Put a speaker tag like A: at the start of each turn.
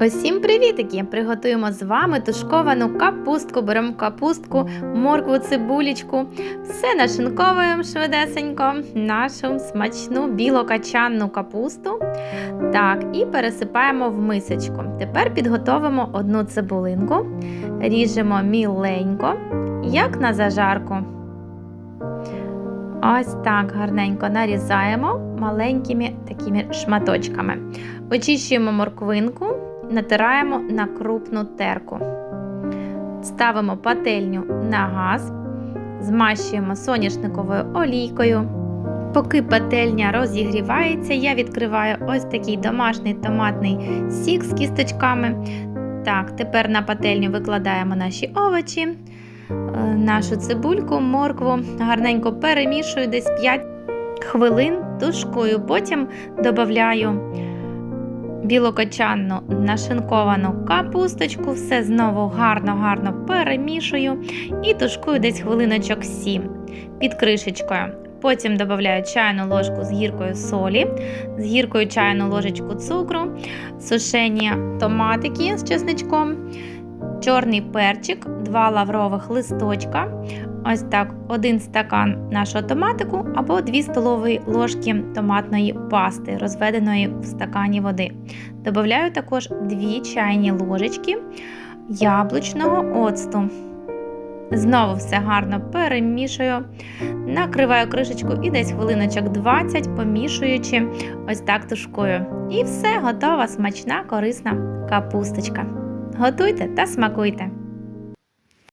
A: Усім привітики! Приготуємо з вами тушковану капустку. Беремо капустку, моркву, цибулечку. Все нашинковуємо швидесенько, нашу смачну білокачанну капусту. Так, і пересипаємо в мисочку. Тепер підготовимо одну цибулинку, ріжемо міленько, як на зажарку. Ось так гарненько нарізаємо маленькими такими шматочками. Очищуємо морквинку, натираємо на крупну терку. Ставимо пательню на газ, змащуємо соняшниковою олійкою. Поки пательня розігрівається, я відкриваю ось такий домашній томатний сік з кісточками. Так, тепер на пательню викладаємо наші овочі, е, нашу цибульку, моркву, гарненько перемішую десь 5 хвилин, тушкую, потім додаю білокочанну нашинковану капусточку, все знову гарно-гарно перемішую і тушкую десь хвилиночок 7 під кришечкою. Потім додаю чайну ложку з гіркою солі, з гіркою чайну ложечку цукру, сушені томатики з чесничком, чорний перчик, 2 лаврових листочка. Ось так, один стакан нашого томатику або 2 столові ложки томатної пасти, розведеної в стакані води. Добавляю також 2 чайні ложечки яблучного оцту. Знову все гарно перемішую, накриваю кришечку і десь хвилиночок 20, помішуючи, ось так тушкую. І все, готова смачна, корисна капусточка. Готуйте та смакуйте!